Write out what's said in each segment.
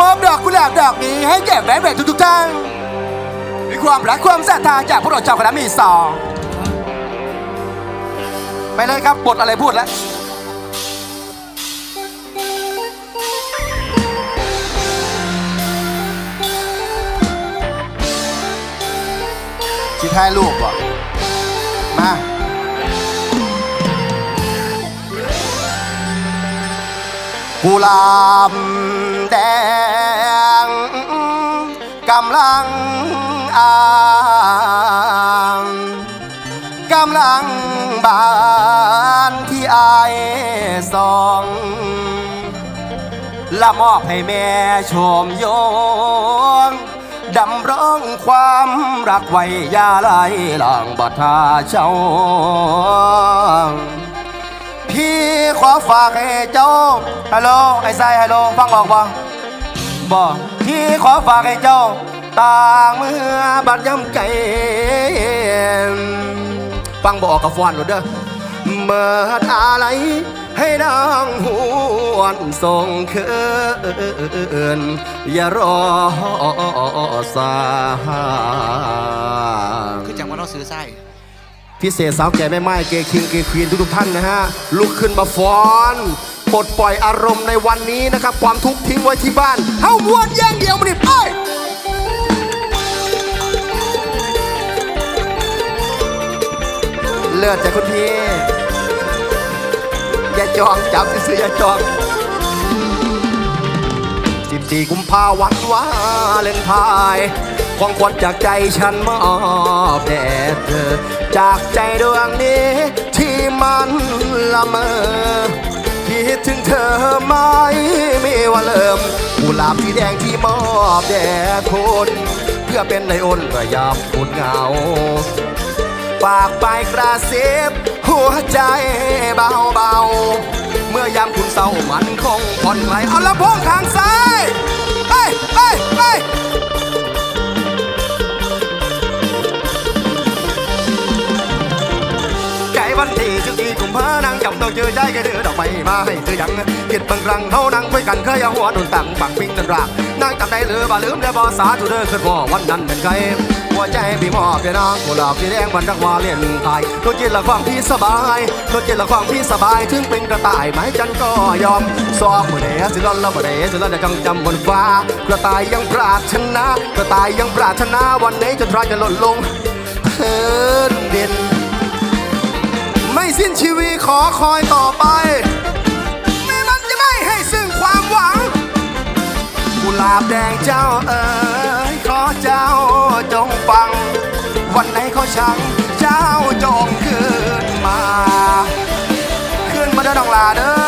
มอบดอกกุหลาบดอกนี้ให้แก่แฟนเพลงทุกๆท่านด้วยความรักความศรัทธาจากพวกเราเจ้าคณะมีสองไปเลยครับบทอะไรพูดแล้วชิท้ลูกบ่มา กุหลาบแดงกำลังอ่างกำลังบานที่อายสองละมอบให้แม่ชมโยงดำร้องความรักไว้ยาไหลหลังบัทาเจ้า พี่ขอฝากให้เจ้าฮัลโหลไอ้ไซฮัลโหลฟังออกบ่บ่พี่ขอฝากให้เจ้าต่างเมื่อบัดย่ำไก่ฟังบออกกับฟอนหมดเด้อเมื่ออะไรให้ดังหวนส่งคืนอย่ารอสายคือจังว่าเราซื้อไส้ พิเศษสาวแก่แม่ไม้เกย์คิงเกย์ควีนทุกๆท่านนะฮะลุกขึ้นมาฟ้อนปลดปล่อยอารมณ์ในวันนี้นะครับ ความทุกข์ทิ้งไว้ที่บ้านเฮ้ามวนแย่งเดียวมันดิไปเลิศจากคุณพี่อย่าจองจับซื้ออย่าจองสิบสี่กุมภาวันวาเลนไทน์ของขวัญจากใจฉันมอบแด่เธอ จากใจดวงนี้ ที่มันละเมอคิดถึงเธอไม่มีวันเลิมกุหลาบสีแดงที่มอบแด่คุณเพื่อเป็นในอ้นระยับคุณเหงาปากไปกระซิบหัวใจเบาๆ เมื่อยามคุณเศร้ามันคงผ่อนคลายเอาละพงทางซ้ายเอ้ยเอ้ยเอ้ย จึงดีกุมภานางจำต้องเจอใจแกเดือดอกไม้มาให้เธอยังคิดบางครั้งเท่านั่งคุยกันเคยเอาหัวโดนตังปักปิ้งกันรากนางจำได้หรือบ่ลืมได้บ่สาธุเด้อคือว่าวันนั้นเป็นใครหัวใจพี่มอบเป็นนางกุหลาบสีแดงมันรักว่าเล่นไทยตัวจิตละความพี่สบายตัวจิตละความพี่สบายถึงเป็นกระต่ายไม้จันก็ยอมซอมมือสิลอนละมือเดสิลอนจะจังจำบนฟ้ากระต่ายยังปรารถนากระต่ายยังปรารถนาวันนี้จะทรายจะหล่นลงเพินดิน ไม่สิ้นชีวิขอคอยต่อไป ไม่มันจะไม่ให้ซึ่งความหวัง กุหลาบแดงเจ้าเอ๋ยขอเจ้าจงฟัง วันไหนเขาชัง เจ้าจงคืนมา ขึ้นมาเด้อน้องลาเด้อ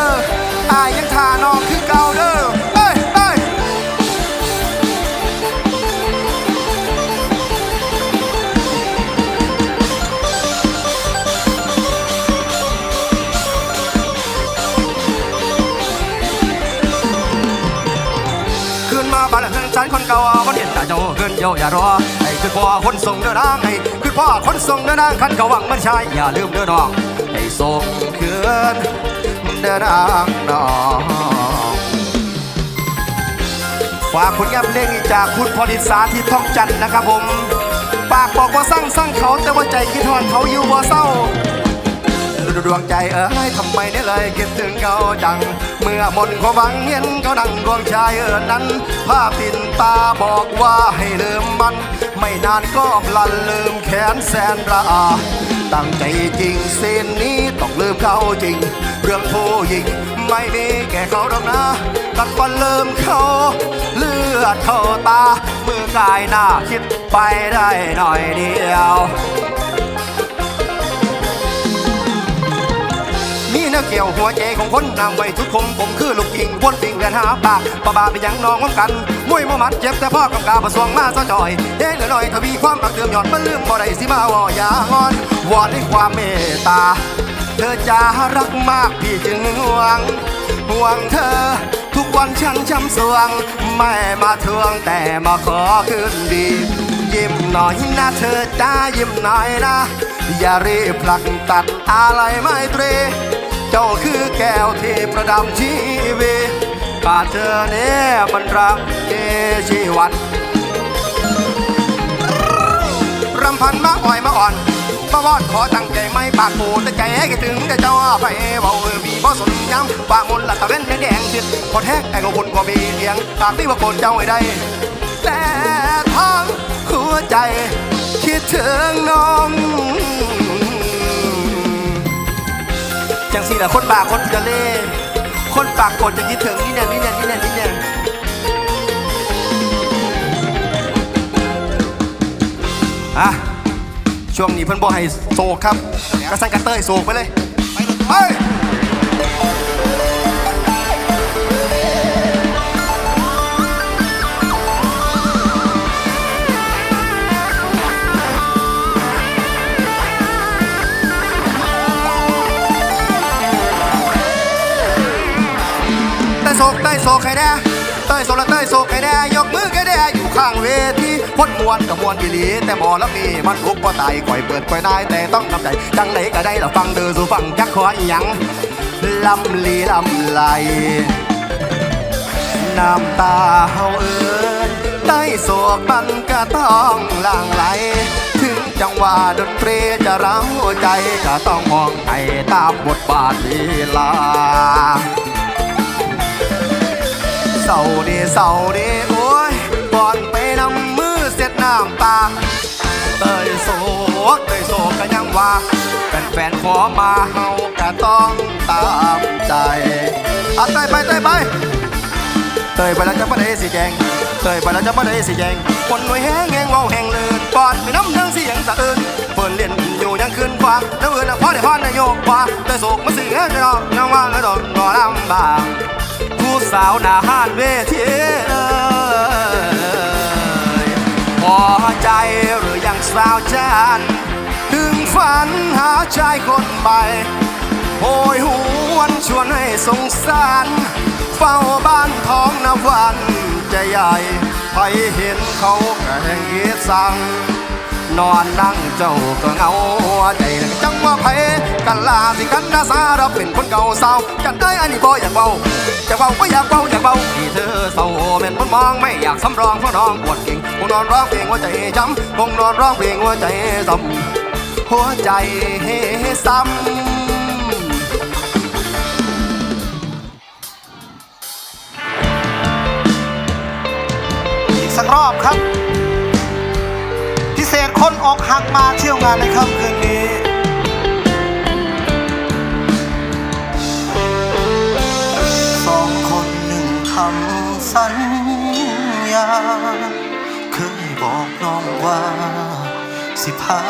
ยอย่ารอให้คือพ่อคนส่งเด้อนางให้คือพ่อคนส่งเด้อนางคันเขาหวังมันชายอย่าลืมเด้อน้องให้ส่งคืนเด้อนางน้องฝากผลงานเพลงนี้จากคุณพลิตสาที่ท่องจันนะครับผม ปากบอกว่าสร้างสร้างเขาแต่ว่าใจคิดทอนเขาอยู่บ่เศร้า ดวงใจเอ้ยทำไมเนี่ยเลยคิดถึงเขาจัง เมื่อมนความหวังเห็นเขานั่งดวงชายเออนั้น ภาพตินตาบอกว่าให้ลืมมัน ไม่นานก็พลันลืมแขนแสนระอาตั้งใจจริงเส้นนี้ต้องลืมเขาจริง เรื่องผู้หญิงไม่มีแก่เขาหรอกนะตัดฟันลืมเขาเลือดเข้าตา มือกายหน้าคิดไปได้หน่อยเดียว นื้อเกี่ยวหัวใจของคนนำไว้ทุกคมผมคือลูกกิ่งวนติ่งเดินหาปากปะบาเป็นยังน้องของกันมวยมามัดเจ็บแต่พ่อกำกาประสวงมาซะจ่อยเด้งหน่อยทวีความรักเติมหย่อนมันลืมบ่ได้สิมาว่าอย่างอนวอนด้วยความเมตตา เธอจะรักมากพี่จึงห่วงห่วงเธอ ทุกวันฉันช้ำสวง ไม่มาทวงแต่มาขอคืนดียิ้มหน่อยนะเธอจ้ายิ้มหน่อยนะ อย่ารีบผลักตัดอะไรไม่ตรี เจ้าคือแก้วที่ประดับชีวิตขาดเธอเนี่ยมันรักเกชีวันรำพันมาอ่อยมาอ่อนมาวอนขอตั้งใจไม่ปากปูแต่ใจคิดถึงแต่เจ้าไปเบามีบ่สนย้ำปากมนละตะเว้นแดงๆผิดพอแท้ไอ้ก็บุญก็มีเลี้ยงปากที่ว่าโกนเจ้าให้ได้แต่ทางหัวใจคิดถึงน้อง จังสีละคนบาคนกะเล่คนปากกดจะคิดถึงนี่เนี่ยนี่เนี่ยนี่เนี่ยนี่เนี่ยอะช่วงนี้เพิ่นบอให้โศกครับกระสังกระเตยโศกไปเลยไป โศกเต้ยโศกใครแน่เต้ยโศกและเต้ยโศกใครแน่ยกมือใครแน่อยู่ข้างเวทีพดมวนกับมวนอีหลีแต่บ่แล้วมีมันทุกข์บ่ตายก่อยเปิดก่อยนายแต่ต้องนำใจจังไหนก็ได้ละฟังเด้อสู่ฟังจักขออีหยังลำลีลำไหลน้ำตาเฮาเอินได้โศกมันก็ต้องหลั่งไหลถึงจังหวะดนตรีจะร้าใจก็ต้องมองให้ตามบทบาทลีลา เศร้าดีเศร้าดีโอ้ยก่อนไปนำมือเสร็จน้ำตาเตยโศกเตยโศกก็ยังว่าแฟนๆขอมาเฮาก็ต้องตามใจอะเตยไปเตยไปเตยไปแล้วจะไม่ได้สิแจงเตยไปแล้วจะไม่ได้สิแจงคนหน่วยแห้งแหงเมาแห้งเลือนปอดไปน้ำเรื่องเสียงสะอื้นเปิดเล่นอยู่ยังคืนฟ้าแล้วอื่นน่ะพอได้พอได้โยกว่าเตยโศกมาสิเอ้ยจะนอนยังว่างก็ต้องรอลำบาก ผู้สาวหน้าห้านเวทีเอ้ยพอใจหรือยังสาวจานถึงฝันหาชายคนใหม่โหยหวนชวนให้สงสาร เฝ้าบ้านท้องนาวันจะใหญ่ไปเห็นเขาก็แห่งเกียดสั่งนอนนั่งเจ้าก็เงาใจ จังว่าไผกันลาสิกันนาสาเราเป็นคนเก่าเศร้ากันได้อันนี้บ่อยากเบาอยากเบาก็อยากเบาอยากเบาที่เธอเศร้าแม่นคนมองไม่อยากสำรองเพราะน้องปวดเก่งคงนอนร้องเพลงหัวใจช้ำคงนอนร้องเพลงหัวใจซ้ำหัวใจซ้ำสักรอบครับ พิเศษคนอกหักมาเที่ยวงานในค่ำคืนนี้ คำสัญญา เคยบอกน้องว่า สิพา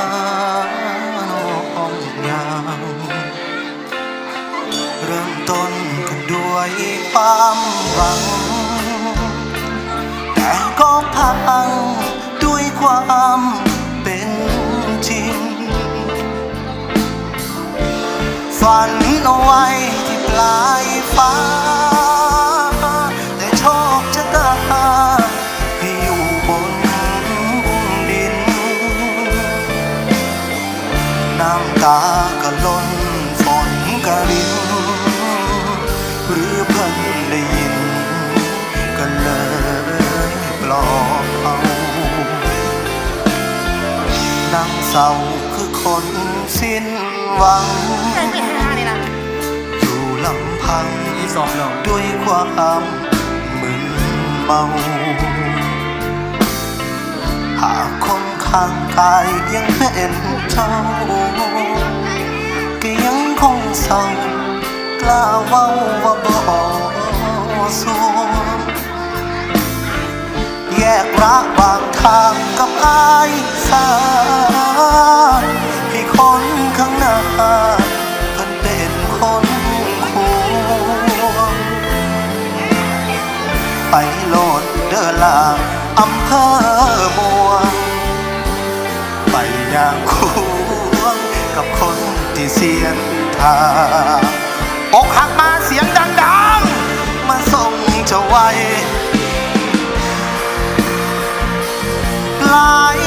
น้องยางเริ่มต้นกันด้วยความหวัง แต่ก็พังด้วยความเป็นจริง ฝันเอาไว้ที่ปลายฟ้า ตาก็ล้นฝนก็รินหรือเพิ่งได้ยิน ก็เลยปลอบเอานางเศร้าคือคนสิ้นหวังอยู่ลำพังอีสองเนาะด้วยความมึนเมา หากคน ข้างกายยังเป็นเจ้าก็ยังคงเศร้ากล้าเว้าว่าบ่สู้แยกระหว่างทางกับอายสาให้คนข้างหน้าเพิ่นเป็นคนควงไปโลดเดินลาอำเภอเม อย่างควงกับคนที่เสียนทางอกหักมาเสียงดังๆ มาส่งเจ้าไว้ปลาย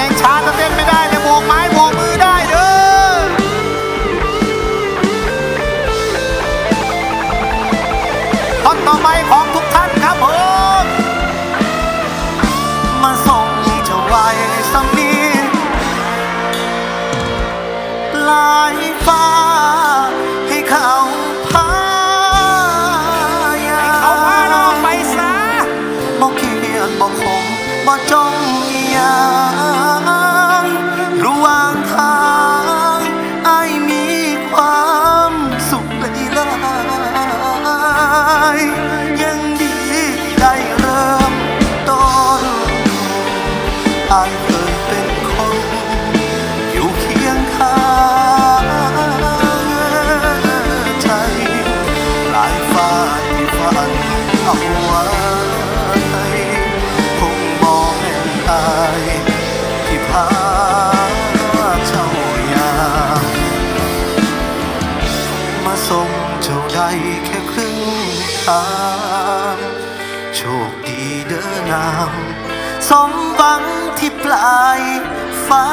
ลงช้าถ้าเต้นไม่ได้ สมหวังที่ปลายฟ้า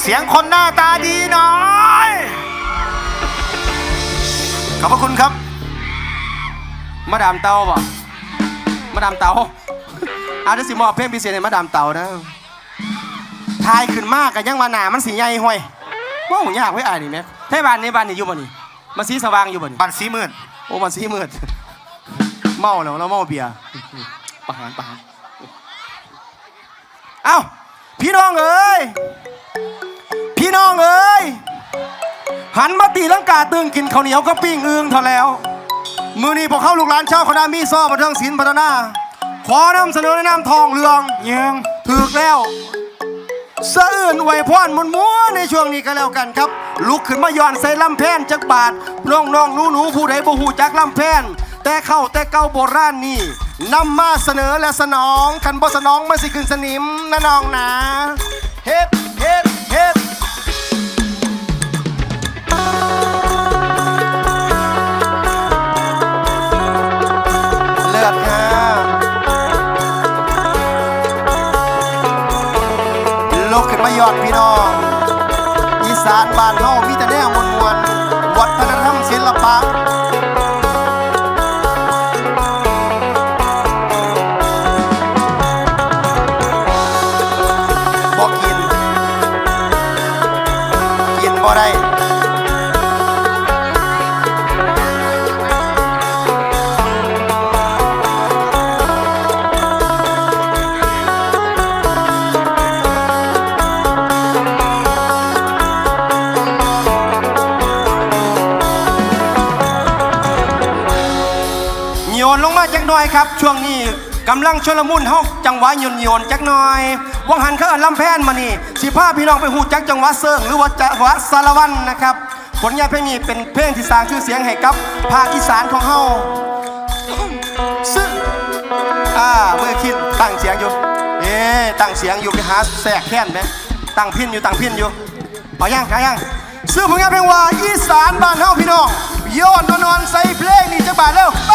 เสียงคนหน้าตาดีหน่อย ขอบพระคุณครับ มาดามเตาบ่มาดามเตา อาจจะสิมอบเพลงพิเศษให้มาดามเตานะทายขึ้นมากกันยังมาหนามันสีใหญ่ห่วยว้าวยากไว้อ่านนี่แม่เทบ้านนี้บ้านนี้อยู่บ่นี่มาสีสว่างอยู่บ่นี่บันสีหมื่นโอ้มันสีมืดเมาแล้วแล้วเมาเบียร์ประหารประหารเอ้าพี่น้องเอ้ยพี่น้องเอ้ยหันมาตีลังกาตึงกินข้าวเหนียวก็ปิ้งอึงเท่าแล้ว มือนี้พวกเข้าลูกหลานเจ้าคณะมีซ้อบันเทิงศิลป์พัฒนา ขอนำเสนอในนามทองเรืองเยืองถือกแล้วสะอื่นไหวพรมนมัวในช่วงนี้ก็แล้วกันครับ ลุกขึ้นมาย้อนใส่ลำแพนจักบาทน้องน้องหนูหนูผู้ใดบ่หูจักลำแพนแต่เข้าแต่เก่าโบราณนี่นำมาเสนอและสนองคันบ่สนองมันสิขึ้นสนิมนะน้องนะเฮ็ดเฮ็ดเฮ็ด อีสานบ้านเฮา ช่วงนี้กำลังชลมุนเฮาจังหวะโยนโยนจักหน่อย วังหันเขาเอิ้นลำแพนมานี่สิพาพี่น้องไปหูจักจังหวะเซิงหรือว่าจังหวะสารวันนะครับ ผลงานเพลงนี้เป็นเพลงที่สร้างชื่อเสียงให้กับภาคอีสานของเฮาซึ่งอ่าเมื่อคิดตั้งเสียงอยู่เอ๊ตั้งเสียงอยู่ไปหาแทรกแค้นไหมตั้งพินอยู่ตั้งพินอยู่เอายังเอายังซึ่งผลงานเพลงว่าอีสานบ้านเฮาพี่น้องโยนนอนใส่เพลงนี้จักบาทเร็วไป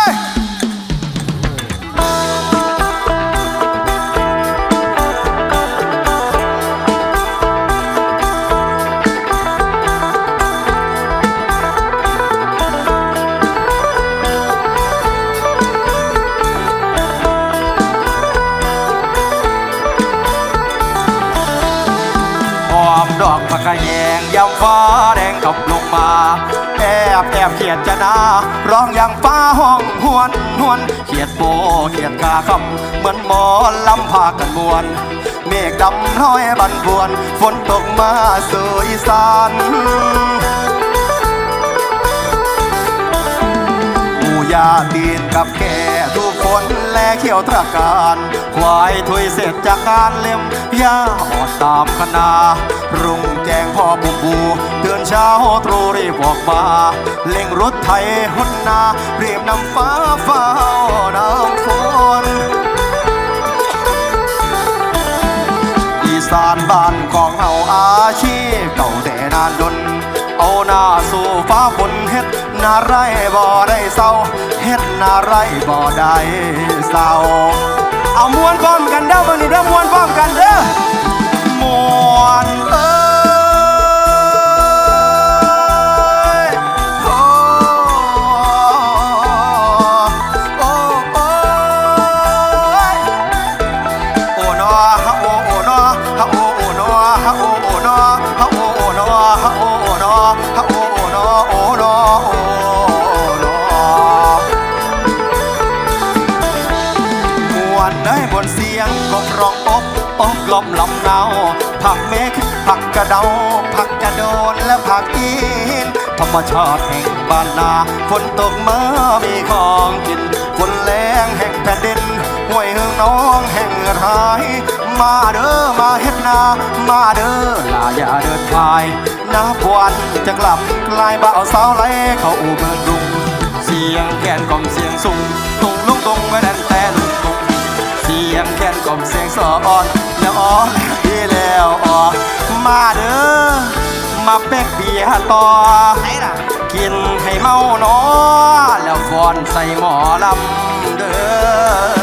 มดอกผักกะแยงยำฟ้าแดงตกลงมาแอบแอบเขียดจะนาร้องอย่างฟ้าห้องหวนหวนเขียดโบเขียดกาคำเหมือนหมอลำพากันมวน เมฆดำน้อยบันพวน ฝนตกมาสู่อีสานมูยาตีนกับแก่ทุกคนแลเขียวตระการ ควายถุยเสร็จจากการเล็มยาออดตามคณา รุ่งแจงพ่อบุบูเตือนเช้าตรู่รีบออกมาเล่งรถไทยหนนาเรียบนำฟ้าฟ้าน้ำฝนอีสานบ้านของเฮาอาชีพเก่าแต่นานดน เอาหน้าสู่ฟ้าฝนเฮ็ดนาไรบ่ได้เศร้าเฮ็ดนาไรบ่ได้เศร้าเอามวนพร้อมกันเด้อมื้อนี้เด้อมวนพร้อมกันเด้อมวนเอ รมชาติแห่งบ้านนาฝนตกมามีของกินฝนแรงแห่งแผ่นดินห้วยเฮืองน้องแห่งราย มาเด้อมาเฮ็ดนา มาเด้อลาอย่าเดินพายนับวันจะกลับกลายบ่าวสาวไหลเข้าอู่เมืองรุงเสียงแคนกล่อมเสียงสูงตุงลุงตุงไว้แดนแต่ลุงตุงเสียงแคนกล่อมเสียงสออ่อนแล้วอ่อนดีแล้วอ่อมาเด้อ มาเป๊กเบียร์ต่อไหนล่ะกินให้เมาหนอแล้วฟอนใส่หมอลำเด้อ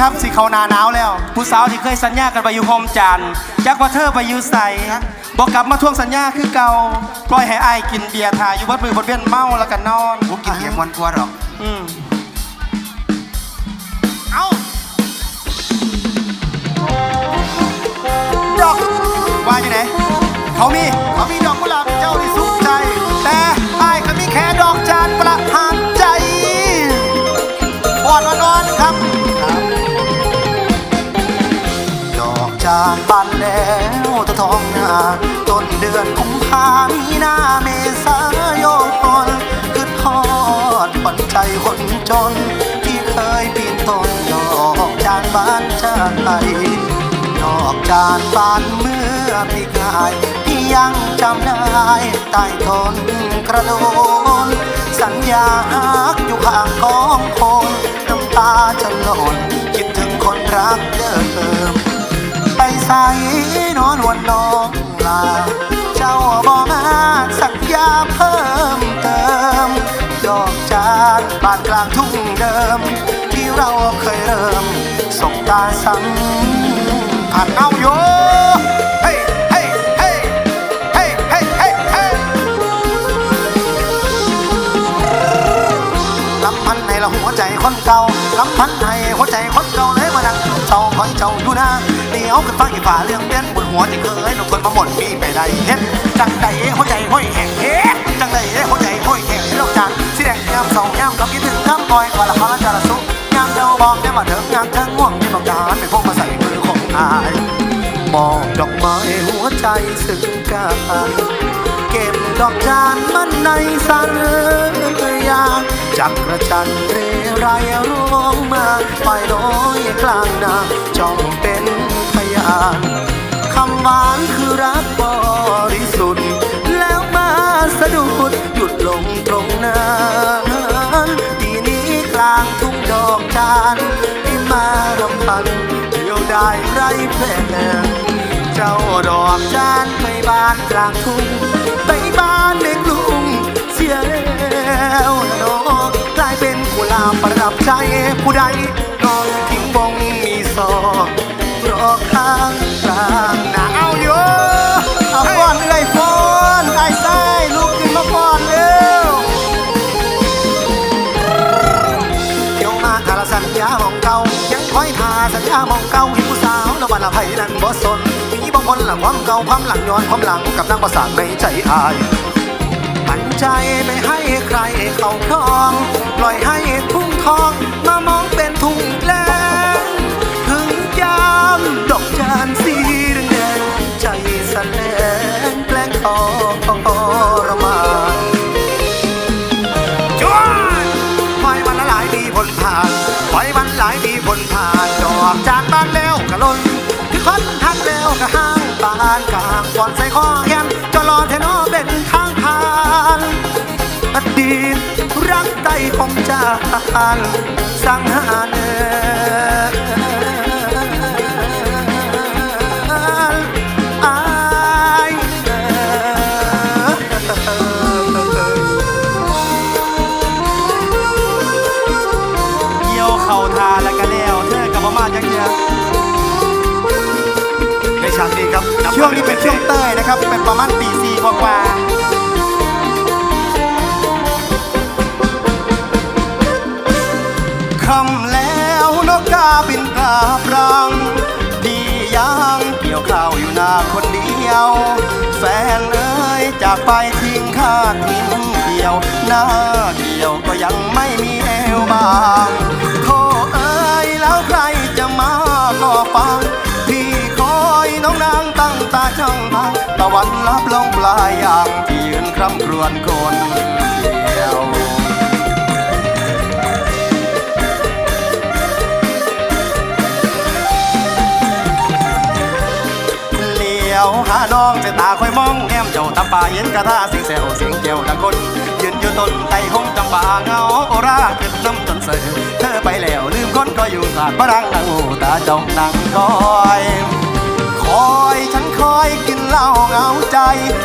ครับสิเขาหนาหนาวแล้ว ผู้สาวที่เคยสัญญากันไปอยู่โฮมจันทร์จักว่าเธอไปอยู่ใสบอกกลับมาทวงสัญญาคือเก่าปล่อยให้อายกินเบียร์ถ่ายอยู่บนมือบนเวียนเมาแล้วกันนอนผมกินเบียร์มวนกว่าหรอกอืมเอ้าดอกว่าอยู่ไหนเขามีเขามีดอกกุหลาบเจ้าที่สุขใจ แต่อายก็มีแค่ดอกจานประหารใจอ่อนอ่อนๆครับานบานแล้วตะท้องนาต้นเดือนกุมภามีนาเมษายนคือทอดปันใจคนจน ที่เคยปีนต้นดอกจานบานชาใจดอกจานบานเมื่อปีกายที่ยังจำได้ใต้ต้นกระโดนสัญญาฮักอยู่ข้างกองคนน้ำตาจะหล่นคิดถึงคนรักเดิ ใสนอนวนน้องลา เจ้าบอมาสัญญาเพิ่มเติมดอกจานบานกลางทุ่งเดิม ที่เราเคยเริ่มสบตาสัมผัสเอาโยเฮ้ยเฮ้เฮ้เฮ้เฮ้เฮ้เฮ้ยลำพันให้หัวใจคนเก่าลำพันให้หัวใจคนเก่าเลยมานั่งเจ้าคอยเจ้าอยู่นะ เดี๋ยวกันฟังอีฝ่าเรื่องเบี้ยนบนหัวที่เคยหนุ่มคนมาหมดมีไปได้เฮ็ดจังใดหัวใจห้อยแหงเฮ็ดจังใดหัวใจห้อยแหงที่เราจานสีแดงยามสองยามกับคิดถึงน้ำปล่อยกว่าละครจาระสุยามเจ้าบอกได้มาเถิงยามเธอง่วงที่ต้องการเป็นพวกมาใส่มือของอายมองดอกไม้หัวใจสึกกันเก็บดอกจานมันในสันยาจักกระจันเรไรร้องมาไปลอยกลางนาจ้องเป็นานคำหวานคือรักบริสุทธิ์ แล้วมาสะดุดหยุดลงตรงนั้นปีนี้กลางทุ่งดอกจานที่มารำพันเดียวได้ไรแผลเจ้าดอกจานไปบ้านกลางทุ่งไปบ้านในกรุงเสียแล้วนะน้องกลายเป็นกุหลาบประดับใจผู้ใด บอกข้างกลางหนาเอาโยเอาฟ้อนเลยฟ้อนไอ้ไส้ลุกขึ้นมาฟ้อนเร็วเที่ยวมาคาราสัญญามองเก่ายังคอยทาสัญญามองเก่าให้ผู้สาวละวันละไพ่นั้นบ่สนมีบางคนหลังความเก่าความหลังย้อนความหลังกับนางประสาทไม่ใจอายมันใจไปให้ใครเขาครองปล่อยให้ ทรมานจ้วนปล่อยวันละหลายปีผลผ่านปล่อยวันหลายปีผลผ่านดอกจานบานแล้วก็ล้นคือคนทักแล้วก็ห้างบานกลางก่อนใส่ข้อแขนจะรอเทนอเป็นทางผ่านอดีตรักใต้ผมจานสังหารเอ ช่วงนี้เป็นช่วงเต้ยนะครับ เป็นประมาณปีสี่กว่าคำแล้วนกกาบินกาบรังพี่ยังเกี่ยวข้าวอยู่นาคนเดียว แฟนเอ้ยจากไปทิ้งข้าทิ้งเดียว หน้าเดียวก็ยังไม่มี เจ้าตาป่าเย็นกระทาเสียงแซวเสียงเกียวดังคนยืนอยู่ต้นไต่หงจำปาเงาโอราขึ้นน้ำจนเสือเธอไปแล้วลืมคนก็อยู่สาดบรังนางหูตาจ้องนางคอยคอยฉันคอยกินเหล้าเงาใจ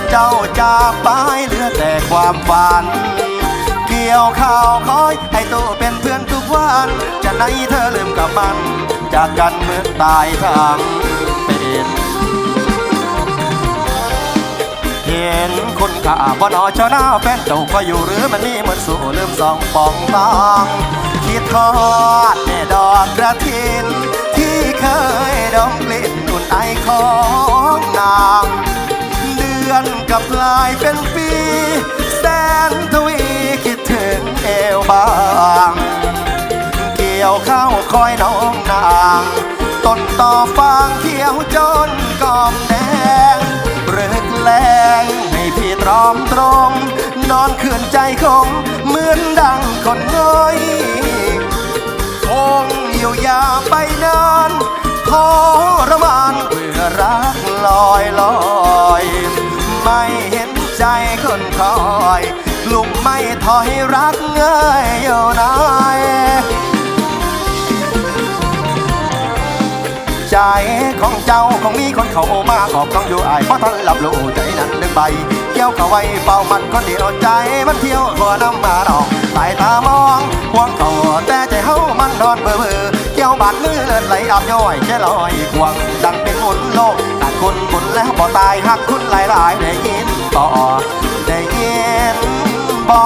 เจ้าจากไปเหลือแต่ความฝันเกี่ยวข้าวคอยให้โตเป็นเพื่อนทุกวัน จะไหนเธอลืมกับมัน จากกันเมื่อตายทาง เห็นคนขาบ่นอชหน้าแฟนเจ้าก็อยู่หรือมันนี่เหมือนสู่ลืมสองปองตองคิดทอดแม่ดอกกระถินที่เคยดมกลิ่นอุ่นไอของนางเดือนกับลายเป็นปีแสนทวีคิดถึงเอวบางเกี่ยวข้าวคอยน้องนางต้นต่อฟางเขียวจนกอม แรงให้พี่ตรอมตรง นอนคืนใจคงเหมือนดังคนน้อยคงเยียวยาไปนานทรมานเบื่อรักลอยลอย ไม่เห็นใจคนคอย ลุงไม่ถอยรักเงยอยู่นาย ใจของเจ้าคงมีคนเขามาขอบต้องอยู่อายเพราะท่านหลับลูใจนั้นดึงใบเกี่ยวเข้าไว้เฝ้ามันคนเดียวใจมันเที่ยวหัวน้ำมาดอกสายตามองห่วงเขาแต่ใจเฮามันนอนเบื่อเบื่อเกี่ยวบาดมือเลือดไหลอาบย่อยแค่ลอยควงดังเป็นหมุนโลกแต่คุณบุญแล้วบ่ตายหักคุณหลายหลายได้ยินต่อได้ยินบ่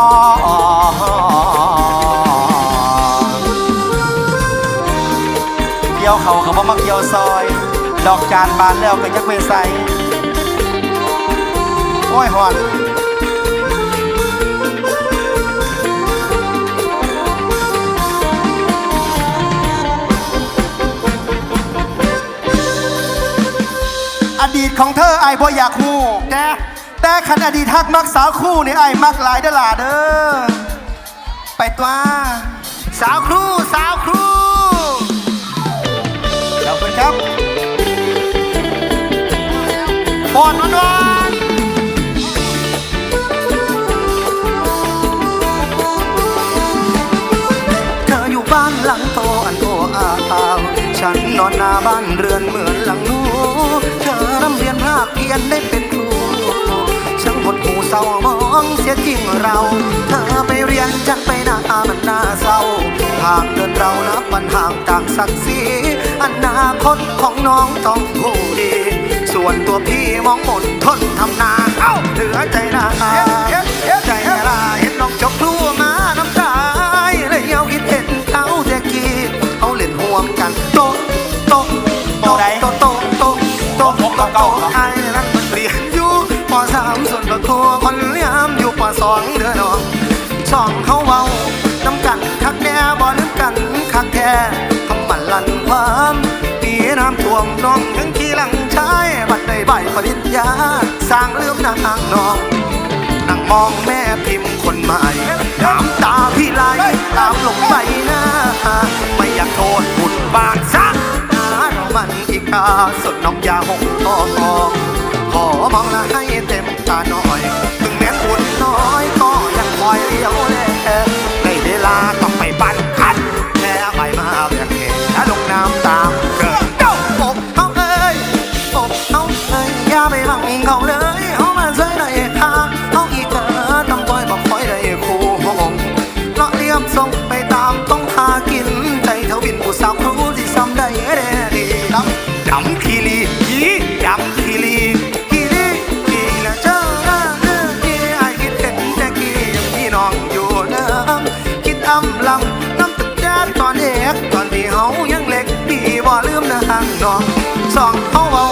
กี่ยวเขาเขาบ่มาเกี่ยวซอย ดอกจานบานแล้วก็ยักไม่ใส่โอ้ยหอนอดีตของเธอไอ้ายบ่อยากฮู้แต่แต่คันอดีตฮักมักสาวคู่นี่ไอ้มักหลายเด้อล่ะเด้อไปตัวสาวครูสาว อนวันวานเธออยู่บ้านหลังโตอันโตอาาว ฉันนอนหน้าบ้านเรือนเหมือนหลังนูเธอร่ำเรียนภาคเพียนได้เป็นครูช่างหดหูเศร้ามองเสียจริงเรา เธอไปเรียนจันไปหน้ามันหน่าเศร้า ทางเดินเรานะปัญห่าต่างศักดิ์ศรีอนาคตของน้องต้องคู่ดี ส่วนตัวพี่มองหมดทนทำนาเอ้าเหลือใจนาใจนาเห็นน้องจบครัวมาน้ำตาเลยเยาคิดเห็นเขาเด็กี้เขาเล่นห่วงกันโตโตโตโตโต๊ะโต๊ะโต๊ะโต๊ะโต๊ะโต๊ะไอ้นั้นมันเรียนอยู่ปสามส่วนประครัวคนเลี้ยมอยู่ปสองเดือนน้องสองเขา น้ำท่วมน้องยังขี่หลังชายบัดได้ใบปริญญาสร้างเรื่องนางน้องนั่งมองแม่พิมพ์คนใหม่น้ำตาพี่ไหลตามลงใบหน้าไม่อยากโทษบุญบาทซักนาเรามันอีกาสุดน้องยาหงทองขอมองละให้เต็มตาหน่อย ถึงแม้บุญน้อยก็ยังคอยเลี้ยวแลในเวลา ยมส่งไปตามต้องหากิน ใจเขาบินผู้สาวครูที่ซ้ำได้แด่ดีดำดำคีรียีดำคีรีคีรีคีละเจ้าหน้าเนื้อที่ไอคิดเห็นแต่กี้ยังมีน้องอยู่เน้ำคิดอำลำน้ำตึกแดดตอนเด็กตอนที่เฮายังเล็กพี่บ่ลืมนะห่างน้องสองเฮาเบา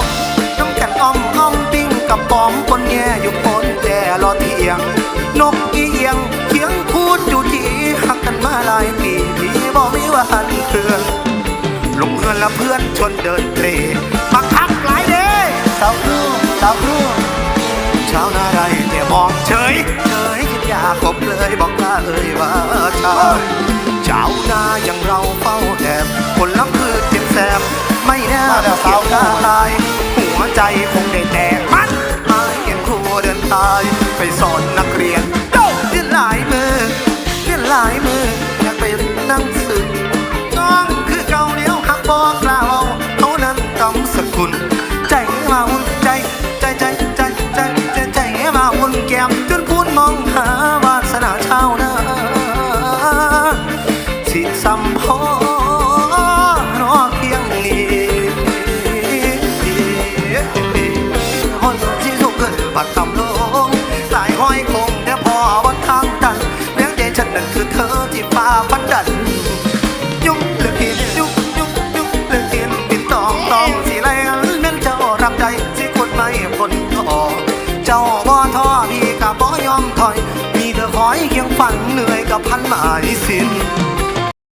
น้ำกันอ้อมอ้อมปิ้งกับปอม อนลงเงินละเพื่อนชวนเดินเตรมาคักหลายเด้สาวครูสาวครูเช้าหน้าไรแต่มองเฉยเฉยคิดอยากคบเลยบอกลาเอ่ยว่าชายเช้าหน้ายังเราเฝ้าแอบคนลัคือเจ็บแสบไม่แน่เกี่ยวได้ตาย หัวใจคงได้แตกมันมาเห็นครูเดินตาย ไปสอนนักเรียนโดดเรียนหลายมือเรียนหลายมือ พี่กั